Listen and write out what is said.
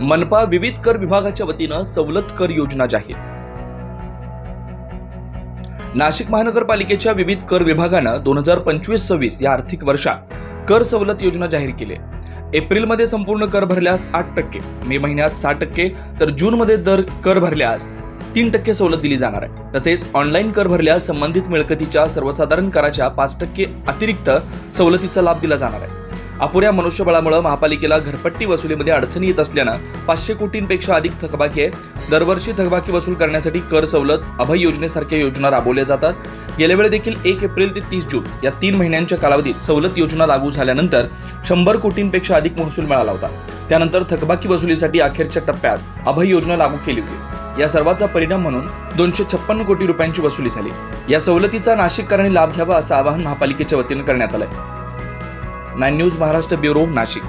मनपा विविध कर विभागाच्या वतीनं सवलत कर योजना जाहीर. नाशिक महानगरपालिकेच्या विविध कर विभागानं दोन हजार पंचवीस सव्वीस या आर्थिक वर्षात कर सवलत योजना जाहीर केली. एप्रिलमध्ये संपूर्ण कर भरल्यास आठ टक्के मे महिन्यात सहा टक्के तर जूनमध्ये दर कर भरल्यास तीन टक्के सवलत दिली जाणार आहे. तसेच ऑनलाईन कर भरल्यास संबंधित मिळकतीच्या सर्वसाधारण कराच्या पाच टक्के अतिरिक्त सवलतीचा लाभ दिला जाणार आहे. अपुऱ्या मनुष्यबळामुळे महापालिकेला घरपट्टी वसुलीमध्ये अडचणी येत असल्यानं पाचशे कोटींपेक्षा अधिक थकबाकी आहे. दरवर्षी थकबाकी वसूल करण्यासाठी कर सवलत अभय योजनेसारख्या योजना राबवल्या जातात. गेल्यावेळी देखील एक एप्रिल ते तीस जून या तीन महिन्यांच्या कालावधीत सवलत योजना लागू झाल्यानंतर शंभर कोटींपेक्षा अधिक महसूल मिळाला होता. त्यानंतर थकबाकी वसुलीसाठी अखेरच्या टप्प्यात अभय योजना लागू केली होती. या सर्वाचा परिणाम म्हणून दोनशे छप्पन्न कोटी रुपयांची वसुली झाली. या सवलतीचा नाशिककरांनी लाभ घ्यावा असं आवाहन महापालिकेच्या वतीनं करण्यात आलंय. Nine news Maharashtra bureau Nashik.